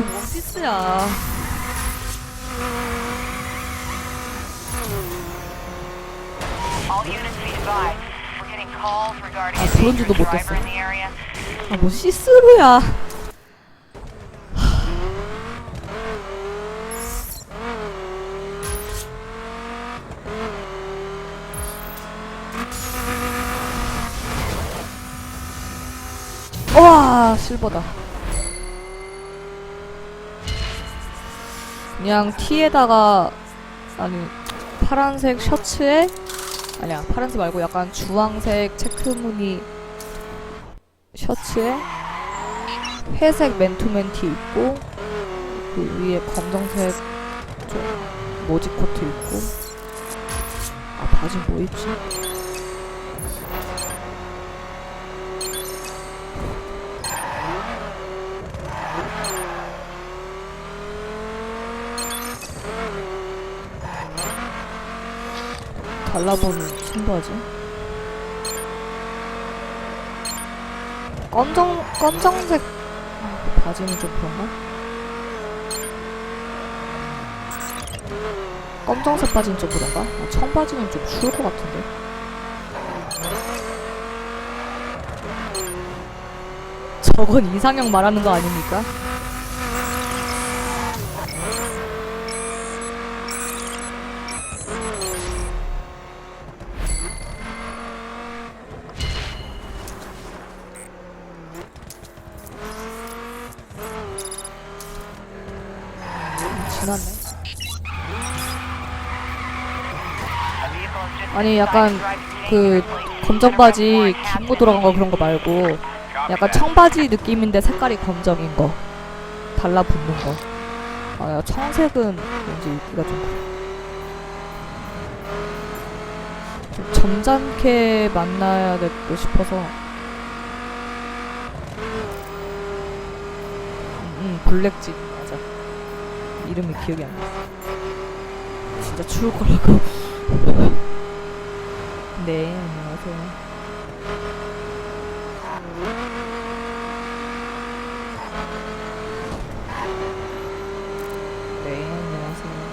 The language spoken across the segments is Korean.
뭐 calls regarding 아, a 그런 줄도 dangerous 못했어. 아, 뭐 시스루야. 와 실버다. 그냥 티에다가 아니 파란색 셔츠에 아니야 파란색 말고 약간 주황색 체크 무늬 셔츠에 회색 맨투맨 티 입고 그 위에 검정색 좀 모지 코트 입고 아 바지 뭐 입지? 달라보는 신바지 검정 검정색 아, 바지는 좀 그런가? 검정색 바지는 좀 그런가? 아, 청바지는 좀 추울 것 같은데. 저건 이상형 말하는 거 아닙니까? 아니 약간 그. 검정 바지 Undercover 긴거 들어간 거 그런 거 말고 약간. 청바지 느낌인데 색깔이 검정인 거 달라붙는 거. 아 야, 청색은 왠지 입기가 좀. 좀 점잖게 만나야 될듯 싶어서. 음, 음 블랙진 맞아. 이름이 기억이 안 나. 진짜 추울 거라고. 네 안녕하세요. 네, 안녕하세요.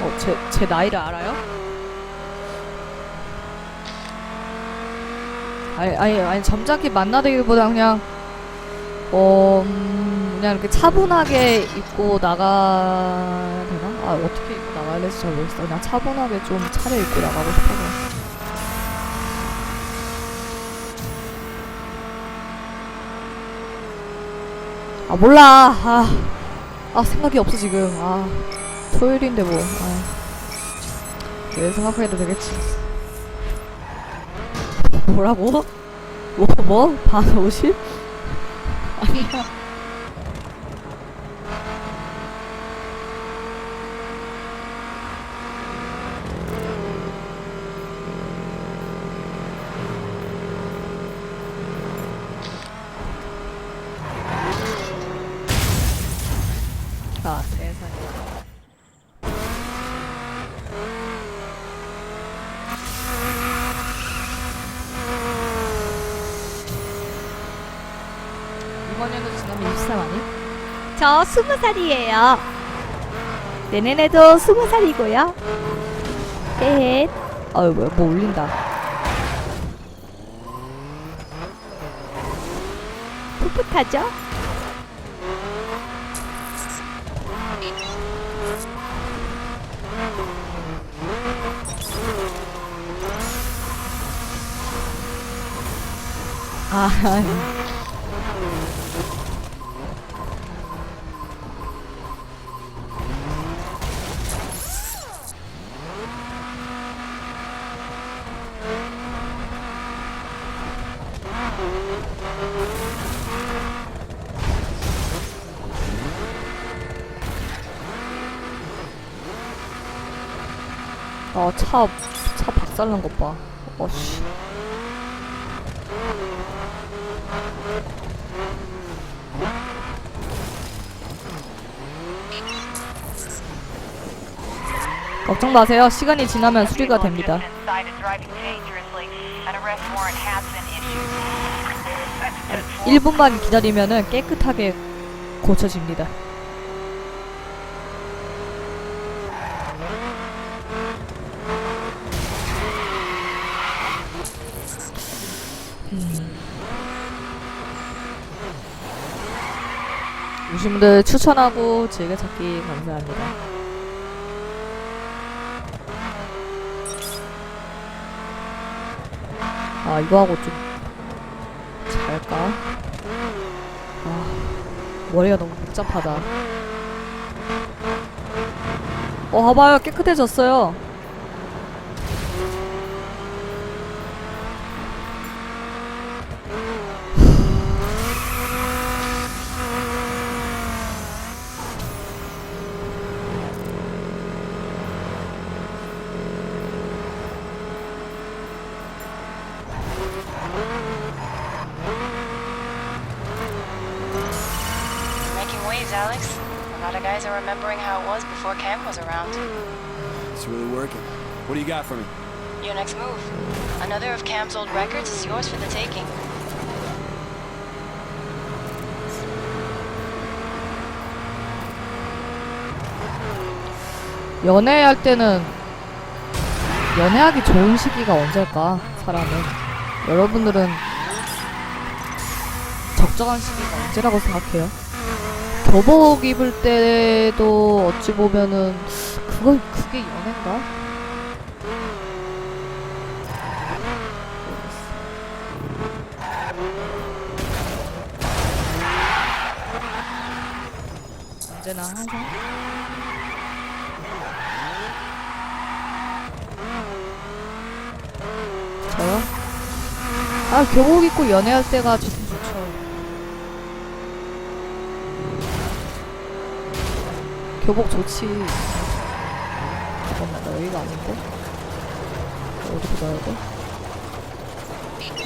어, 제, 제 나이를 알아요? 아니, 아니, 아니, 점잖게 만나다기보다 그냥, 어, 음, 그냥 이렇게 차분하게 입고 나가야 되나? 아, 어떻게 입고 나가야 될지 잘 모르겠어. 그냥 차분하게 좀 차려 입고 나가고 싶어서. 아, 몰라. 아, 아, 생각이 없어, 지금. 아, 토요일인데 뭐. 아, 내 생각해도 되겠지. 뭐라고? 뭐, 뭐? 반 50? 아니야. 아, 세상에. 이번에도 지나면 23 아니? 저 스무 살이에요. 내년에도 스무 살이고요. 네. 아유, 뭐야, 뭐 울린다. 풋풋하죠? 아, 아, 차, 차 박살난 것 봐. 어씨. 걱정 마세요. 시간이 지나면 수리가 됩니다. 1분만 기다리면 깨끗하게 고쳐집니다. 음. 오신 분들 추천하고 즐겨찾기 감사합니다. 아 이거 하고 좀 잘까? 아, 머리가 너무 복잡하다. 어, 봐봐요. 깨끗해졌어요. Making waves, Alex. A lot of guys are remembering how it was before Cam was around. It's really working. What do you got for me? Your next move. Another of Cam's old records is yours for the taking. 연애할 때는 연애하기 좋은 시기가 언제일까? 사람은 여러분들은 적정한 시기가 언제라고 생각해요? 교복 입을 때도 어찌 보면은 그거 그게 연애인가? 언제나 항상 저요? 아 교복 입고 연애할 때가 좋긴 좋죠. 교복 좋지. 잠깐만 나 여기가 아닌데? 어디로 가야 돼?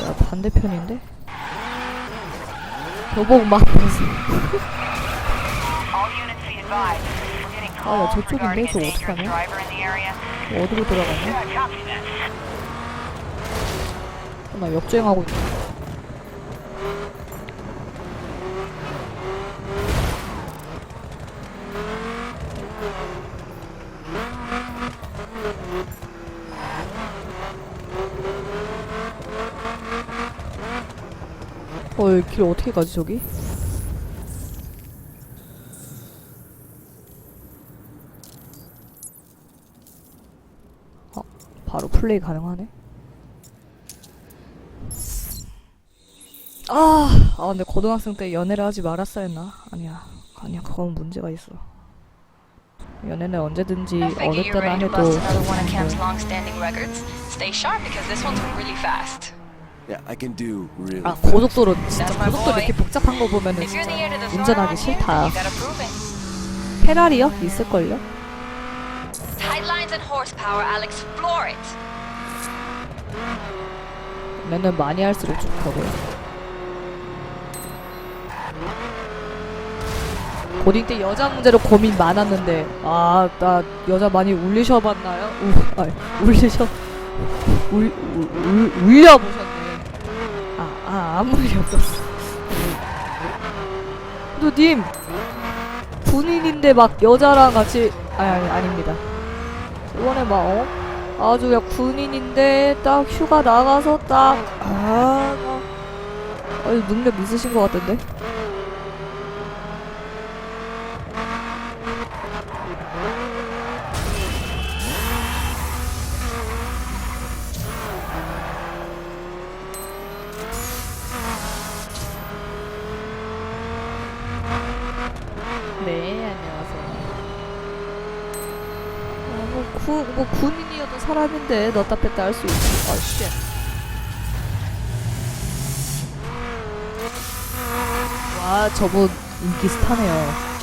야 반대편인데? 교복 막 아, 야, 저쪽인데? 저거 어떡하냐? 어디로 들어가냐? 어, 나 역주행하고 있네. 어, 여기 길 어떻게 가지, 저기? 어, 바로 플레이 가능하네. 아, 아 근데 고등학생 때 연애를 하지 말았어야 했나? 아니야, 아니야, 그건 문제가 있어. 연애는 언제든지 어느 때나 해도 네. 아. 고속도로 진짜 고속도로. 이렇게 복잡한 거 보면은 진짜 운전하기 싫다. 페라리요? 있을걸요? 연애는 많이 할수록 좋거든. 고딩 때 여자 문제로 고민 많았는데 아 나 여자 많이 울리셔봤나요? 우, 아, 울리셔 울, 울, 울, 울려보셨네. 아, 아 아무 일이 없었어. 너님 군인인데 막 여자랑 같이 아니, 아니 아닙니다. 이번에 막 어? 아주 그냥 군인인데 딱 휴가 나가서 딱 아, 막 아주 능력 있으신 것 같던데. 사람인데 넣다 뺐다 할 수 있지. 아, 쉣. 와, 저분 인기 스타네요.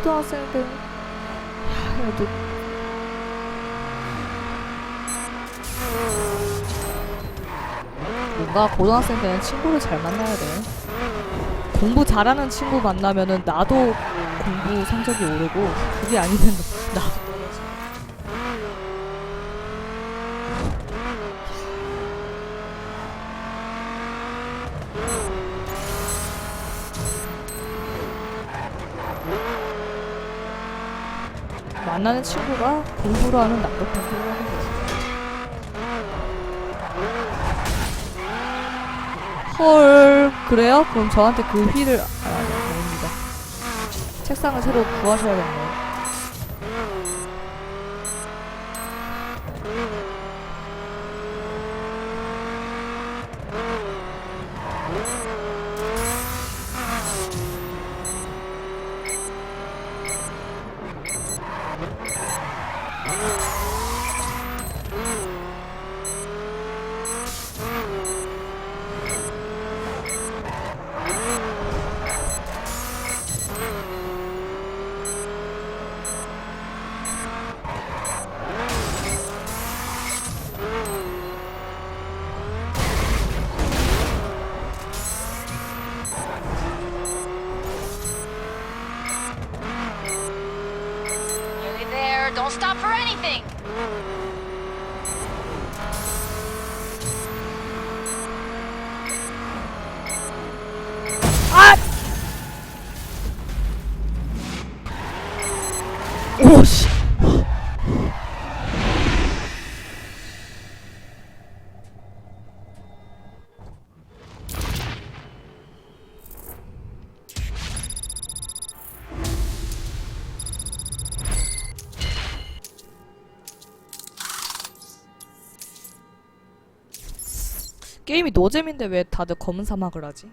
고등학생 때는 야, 그래도 뭔가 고등학생 때는 친구를 잘 만나야 돼. 공부 잘하는 친구 만나면은 나도 공부 성적이 오르고 그게 아니면 나도 떨어져. 만나는 친구가 공부를 하는 나도 공부를 하는 거지. 헐 그래요? 그럼 저한테 그 휠을 아 아닙니다. 책상을 새로 구하셔야겠네요. 게임이 노잼인데 왜 다들 검은 사막을 하지?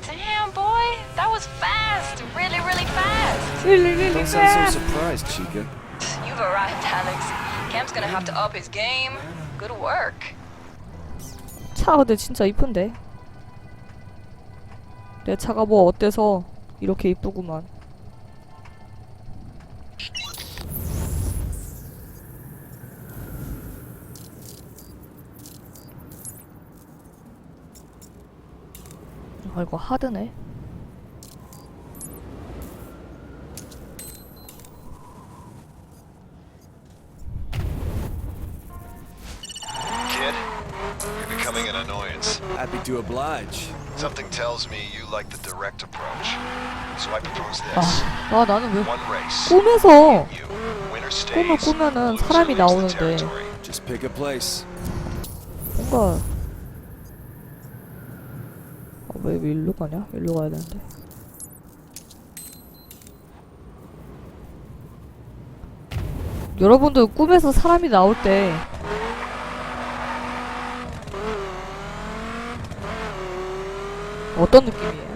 Damn, boy. That was fast. Really, really fast. Don't sound so surprised, Chica. You've arrived, Alex. Cam's gonna have to up his game. Good work. 차 근데 진짜 이쁜데 내 차가 뭐 어때서 이렇게 이쁘구만 아 이거 하드네 Kid, you're becoming an annoyance. Happy to oblige. Something tells me you like the direct approach. So I propose this. 아, 아 나는 왜 One race. 꿈에서 꿈을. 꾸면은 사람이 나오는데. Just pick a place. 뭔가 아, 왜 일로 가냐? 일로 가야 되는데 여러분들 꿈에서 사람이 나올 때 어떤 느낌이에요?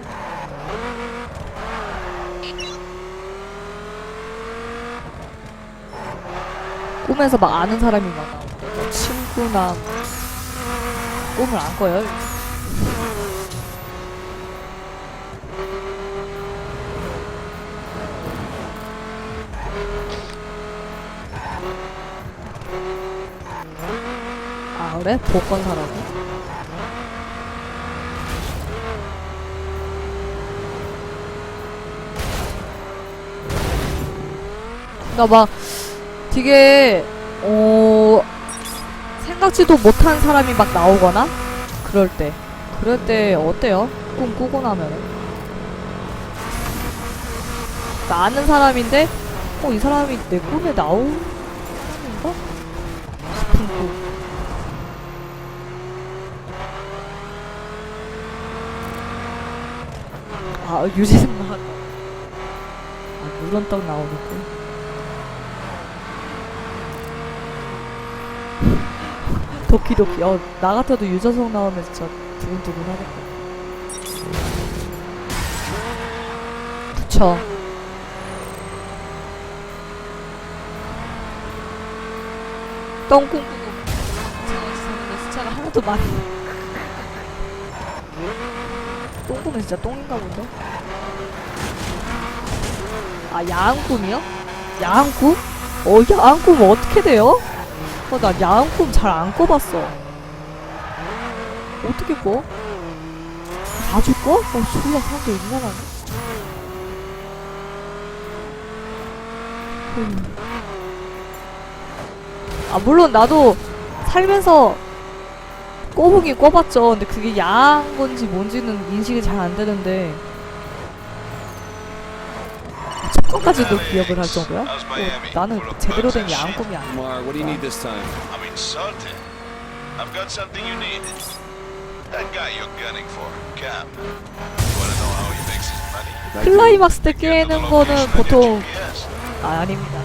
꿈에서 막 아는 사람이 막 나오는데 뭐 친구나 꿈을 안 꿔요. 아 그래? 복권 사라고? 그니까 막 되게 어 생각지도 못한 사람이 막 나오거나 그럴 때 그럴 때 어때요? 꿈 꾸고 나면은 나 아는 사람인데 어 이 사람이 내 꿈에 나온 사람인가? 싶은 꿈 아, 유재석 나왔다. 아, 물론 떡 나오는 꿈. 도끼도끼. 어, 나 같아도 유재석 나오면 진짜 두근두근 하겠다. 그쵸. 똥 꿈꾸고. 제가 지금 숫자가 하나도 많이. 똥 꾸면 진짜 똥인가 본데? 아 야한 꿈이요? 야한 꿈? 어 야한 꿈 어떻게 돼요? 어 나 야한 꿈 잘 안 꿔봤어. 어떻게 꿔? 자주 꿔? 어 졸라 사람들 인간하네. 음. 아 물론 나도 살면서 꿔보긴 꿔봤죠. 근데 그게 야한 건지 뭔지는 인식이 잘 안 되는데 첫 번까지도 기억을 할 정도야? 어? 나는 제대로 된 야한? 꿈이 아니야. Mar, what do you need this time? I'm insulted. I've got something you need. That guy you're gunning for, Cam. You wanna know how he makes his money? 클라이막스 때 깨는 거는 보통. 아, 아닙니다.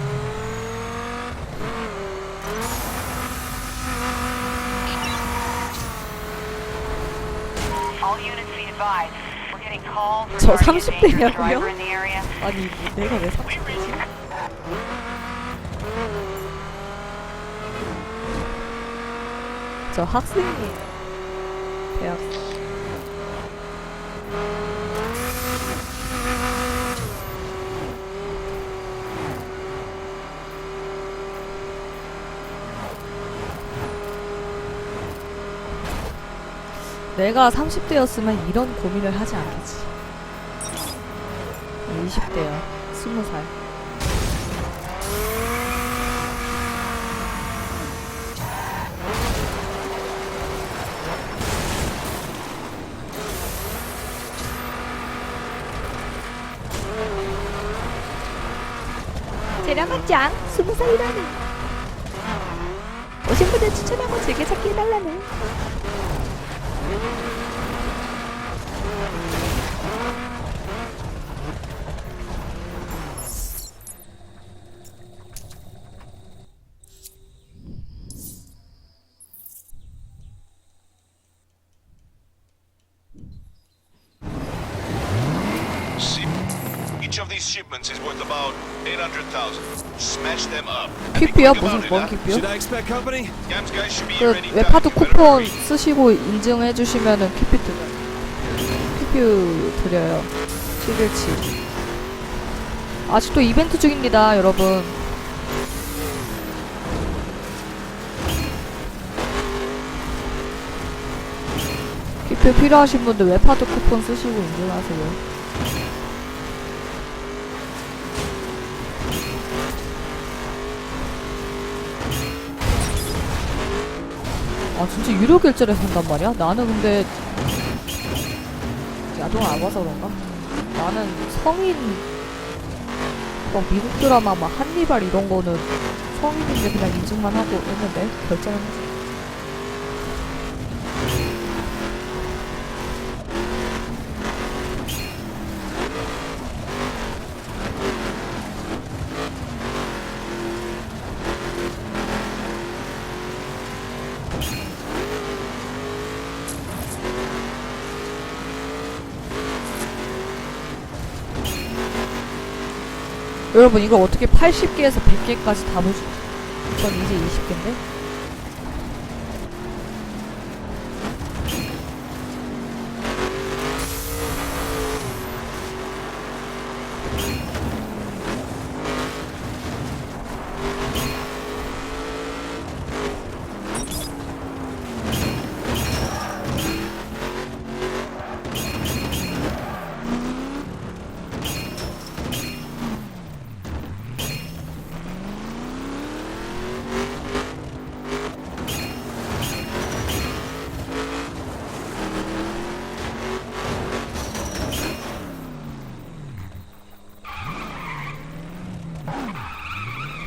저 regarding a 30 dangerous 대냐고요? driver in the area. 아니 뭐 내가 왜 30대지? 저 학생이에요. 대학 내가 30대였으면 이런 고민을 하지 않겠지. 20대야. 20살. 재량한짱 스무 살이라니. 오신 분들 추천하고 즐겨찾기 해달라네. Thank you. 요? Should I expect company? Cam's guys should be 그. 웹하드 쿠폰. 쓰시고 인증해 주시면은 퀴피 드려요. 퀴피 드려요. 7일치. 아직도 이벤트 중입니다, 여러분. 퀴피 필요하신 분들 웹하드 쿠폰 쓰시고 인증하세요. 아 진짜 유료 결제를 산단 말이야? 나는 근데 야동 안 봐서 그런가? 나는 성인 막 미국 드라마 막 한니발 이런 거는 성인인데 그냥 인증만 하고 했는데 결제는 여러분 이거 어떻게 80개에서 100개까지 다 보지? 전 이제 20개인데?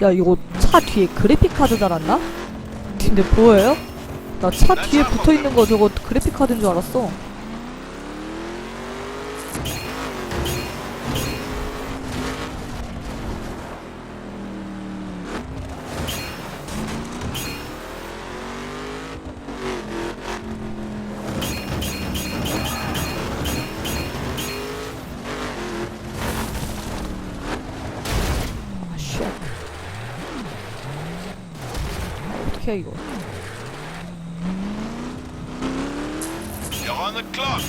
야 이거 차 뒤에 그래픽 카드 달았나? 근데 보여요? 나 차 뒤에 붙어 있는 거 저거 그래픽 카드인 줄 알았어. 어떡해 이거 You're on the clock.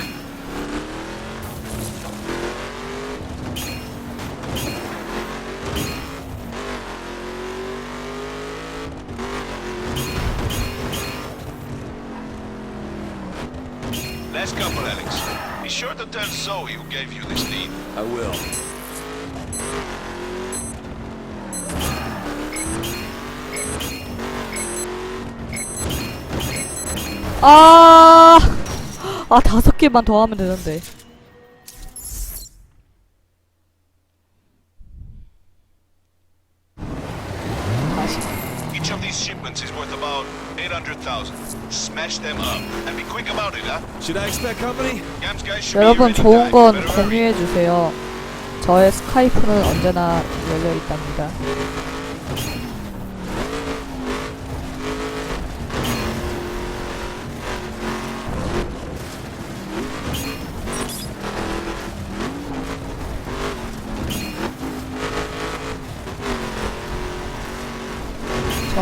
Last couple, Alex. Be sure to tell Zoe who gave you this lead. I will. 아, 아 다섯 개만 더 하면 되는데. 다시. Each of these shipments is worth about 800,000. Smash them up and be quick about it, huh? Should I expect company? Cam's guys should be 여러분 좋은. 건 Better hurry. 공유해 주세요. 저의 스카이프는 언제나 열려 있답니다.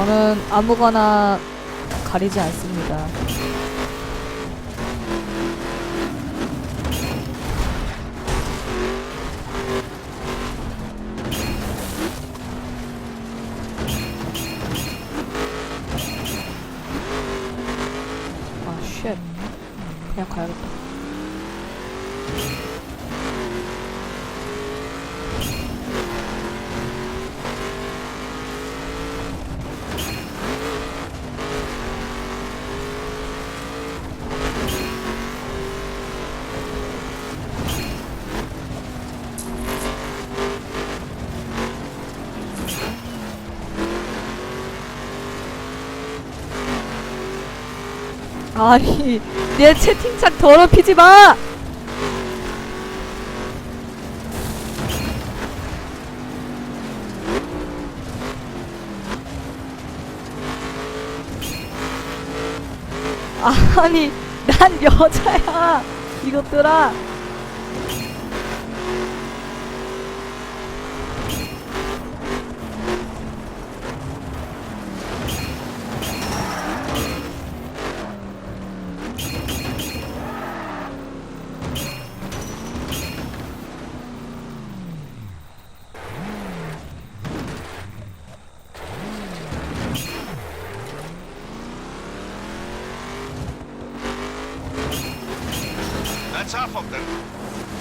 저는 아무거나 가리지 않습니다. 아, 쉣. 그냥 가야겠다. 아니, 내 채팅창 더럽히지 마! 아니, 난 여자야! 이것들아! That's half of them.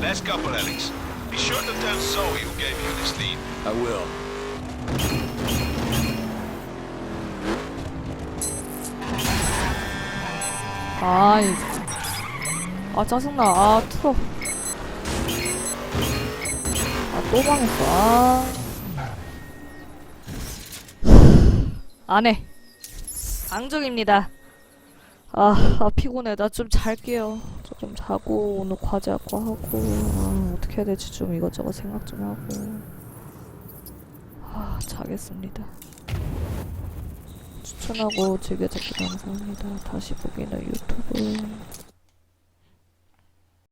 Last couple, Alex. Be sure to tell Zoe who gave you this lead. I will. 아이. 아, 짜증나. 아, 틀어. 아, 또 망했어. 아. 안 해. 앙중입니다. 아, 아, 피곤해. 나 좀 잘게요. 자고, 오늘 과제 할 거 하고, 아, 어떻게 해야 될지 좀 이것저것 생각 좀 하고. 아, 자겠습니다. 추천하고 즐겨찾기 감사합니다. 다시 보기는 유튜브.